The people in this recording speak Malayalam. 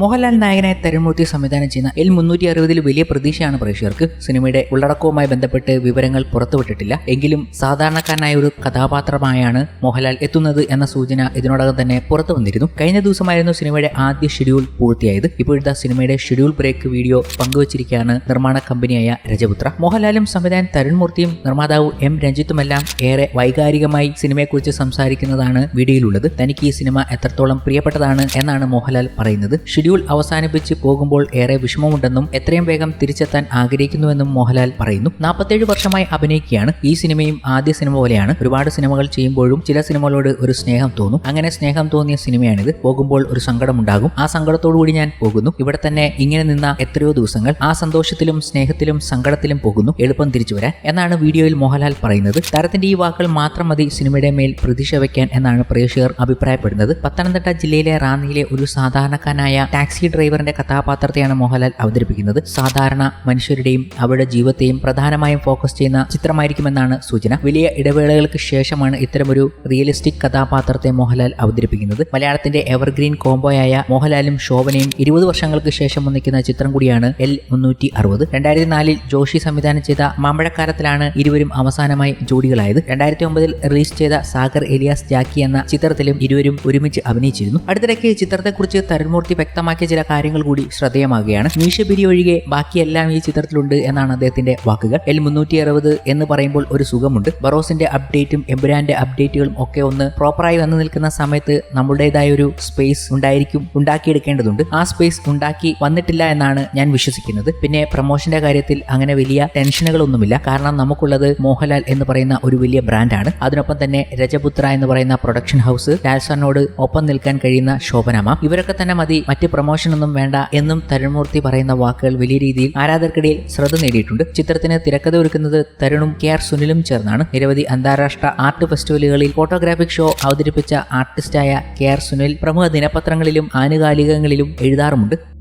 മോഹൻലാൽ നായകനായ തരുൺമൂർത്തി സംവിധാനം ചെയ്യുന്ന എൽ മുന്നൂറ്റി അറുപതിൽ വലിയ പ്രതീക്ഷയാണ് പ്രേക്ഷകർക്ക്. സിനിമയുടെ ഉള്ളടക്കവുമായി ബന്ധപ്പെട്ട് വിവരങ്ങൾ പുറത്തുവിട്ടിട്ടില്ല. എങ്കിലും സാധാരണക്കാരനായ ഒരു കഥാപാത്രമായാണ് മോഹൻലാൽ എത്തുന്നത് എന്ന സൂചന ഇതിനോടകം തന്നെ പുറത്തു വന്നിരുന്നു. കഴിഞ്ഞ ദിവസമായിരുന്നു സിനിമയുടെ ആദ്യ ഷെഡ്യൂൾ പൂർത്തിയായത്. ഇപ്പോഴത്തെ സിനിമയുടെ ഷെഡ്യൂൾ ബ്രേക്ക് വീഡിയോ പങ്കുവച്ചിരിക്കുകയാണ് നിർമ്മാണ കമ്പനിയായ രജപുത്ര. മോഹൻലാലും സംവിധായകൻ തരുൺമൂർത്തിയും നിർമ്മാതാവ് എം രഞ്ജിത്തുമെല്ലാം ഏറെ വൈകാരികമായി സിനിമയെക്കുറിച്ച് സംസാരിക്കുന്നതാണ് വീഡിയോയിലുള്ളത്. തനിക്ക് ഈ സിനിമ എത്രത്തോളം പ്രിയപ്പെട്ടതാണ് എന്നാണ് മോഹൻലാൽ പറയുന്നത്. ഷെഡ്യൂൾ അവസാനിപ്പിച്ച് പോകുമ്പോൾ ഏറെ വിഷമമുണ്ടെന്നും എത്രയും വേഗം തിരിച്ചെത്താൻ ആഗ്രഹിക്കുന്നുവെന്നും മോഹൻലാൽ പറയുന്നു. നാൽപ്പത്തേഴ് വർഷമായി അഭിനയിക്കുകയാണ്. ഈ സിനിമയും ആദ്യ സിനിമ പോലെയാണ്. ഒരുപാട് സിനിമകൾ ചെയ്യുമ്പോഴും ചില സിനിമകളോട് ഒരു സ്നേഹം തോന്നും. അങ്ങനെ സ്നേഹം തോന്നിയ സിനിമയാണിത്. പോകുമ്പോൾ ഒരു സങ്കടമുണ്ടാകും. ആ സങ്കടത്തോടുകൂടി ഞാൻ പോകുന്നു. ഇവിടെ തന്നെ ഇങ്ങനെ നിന്ന എത്രയോ ദിവസങ്ങൾ ആ സന്തോഷത്തിലും സ്നേഹത്തിലും സങ്കടത്തിലും പോകുന്നു. എളുപ്പം തിരിച്ചു വരാൻ. എന്നാണ് വീഡിയോയിൽ മോഹൻലാൽ പറയുന്നത്. താരത്തിന്റെ ഈ വാക്കുകൾ മാത്രം മതി സിനിമയുടെ മേൽ പ്രതീക്ഷ വയ്ക്കാൻ എന്നാണ് പ്രേക്ഷകർ അഭിപ്രായപ്പെടുന്നത്. പത്തനംതിട്ട ജില്ലയിലെ റാന്നിയിലെ ഒരു സാധാരണക്കാരനായ ടാക്സി ഡ്രൈവറിന്റെ കഥാപാത്രത്തെയാണ് മോഹൻലാൽ അവതരിപ്പിക്കുന്നത്. സാധാരണ മനുഷ്യരുടെയും അവരുടെ ജീവിതത്തെയും പ്രധാനമായും ഫോക്കസ് ചെയ്യുന്ന ചിത്രമായിരിക്കുമെന്നാണ് സൂചന. വലിയ ഇടവേളകൾക്ക് ശേഷമാണ് ഇത്തരമൊരു റിയലിസ്റ്റിക് കഥാപാത്രത്തെ മോഹൻലാൽ അവതരിപ്പിക്കുന്നത്. മലയാളത്തിന്റെ എവർഗ്രീൻ കോംബോയായ മോഹൻലാലും ശോഭനയും ഇരുപത് വർഷങ്ങൾക്ക് ശേഷം ഒന്നിക്കുന്ന ചിത്രം കൂടിയാണ് എൽ മുന്നൂറ്റി അറുപത് രണ്ടായിരത്തി നാലിൽ ജോഷി സംവിധാനം ചെയ്ത മാമ്പഴക്കാലത്തിലാണ് ഇരുവരും അവസാനമായി ജോഡികളായത്. രണ്ടായിരത്തി ഒമ്പതിൽ റിലീസ് ചെയ്ത സാഗർ എലിയാസ് ജാക്കി എന്ന ചിത്രത്തിലും ഇരുവരും ഒരുമിച്ച് അഭിനയിച്ചിരുന്നു. അടുത്തിടയ്ക്ക് ചിത്രത്തെക്കുറിച്ച് തരുൺമൂർത്തി വ്യക്തമാക്കിയ ചില കാര്യങ്ങൾ കൂടി ശ്രദ്ധേയമാകുകയാണ്. മീശപിരി ഒഴികെ ബാക്കിയെല്ലാം ഈ ചിത്രത്തിലുണ്ട് എന്നാണ് അദ്ദേഹത്തിന്റെ വാക്കുകൾ. എൽ മുന്നൂറ്റി അറുപത് എന്ന് പറയുമ്പോൾ ഒരു സുഖമുണ്ട്. ബറോസിന്റെ അപ്ഡേറ്റും എബ്രാന്റെ അപ്ഡേറ്റുകളും ഒക്കെ ഒന്ന് പ്രോപ്പറായി വന്നു നിൽക്കുന്ന സമയത്ത് നമ്മുടേതായ ഒരു സ്പേസ് ഉണ്ടായിരിക്കും ഉണ്ടാക്കിയെടുക്കേണ്ടതുണ്ട്. ആ സ്പേസ് ഉണ്ടാക്കി വന്നിട്ടില്ല എന്നാണ് ഞാൻ വിശ്വസിക്കുന്നത്. പിന്നെ പ്രൊമോഷന്റെ കാര്യത്തിൽ അങ്ങനെ വലിയ ടെൻഷനുകളൊന്നുമില്ല. കാരണം നമുക്കുള്ളത് മോഹൻലാൽ എന്ന് പറയുന്ന ഒരു വലിയ ബ്രാൻഡാണ്. അതിനൊപ്പം തന്നെ രജപുത്ര എന്ന് പറയുന്ന പ്രൊഡക്ഷൻ ഹൗസ് ലാൽസാറിനോട് ഒപ്പം നിൽക്കാൻ കഴിയുന്ന ശോഭനമ ഇവരൊക്കെ തന്നെ മതി മറ്റ് പ്രൊമോഷൻ ഒന്നും വേണ്ട എന്നും തരുൺമൂർത്തി പറയുന്ന വാക്കുകൾ വലിയ രീതിയിൽ ആരാധകർക്കിടയിൽ ശ്രദ്ധ നേടിയിട്ടുണ്ട്. ചിത്രത്തിന് തിരക്കഥ ഒരുക്കുന്നത് തരുണും കെ ആർ സുനിലും ചേർന്നാണ്. നിരവധി അന്താരാഷ്ട്ര ആർട്ട് ഫെസ്റ്റിവലുകളിൽ ഫോട്ടോഗ്രാഫിക് ഷോ അവതരിപ്പിച്ച ആർട്ടിസ്റ്റായ കെ ആർ സുനിൽ പ്രമുഖ ദിനപത്രങ്ങളിലും ആനുകാലികങ്ങളിലും എഴുതാറുമുണ്ട്.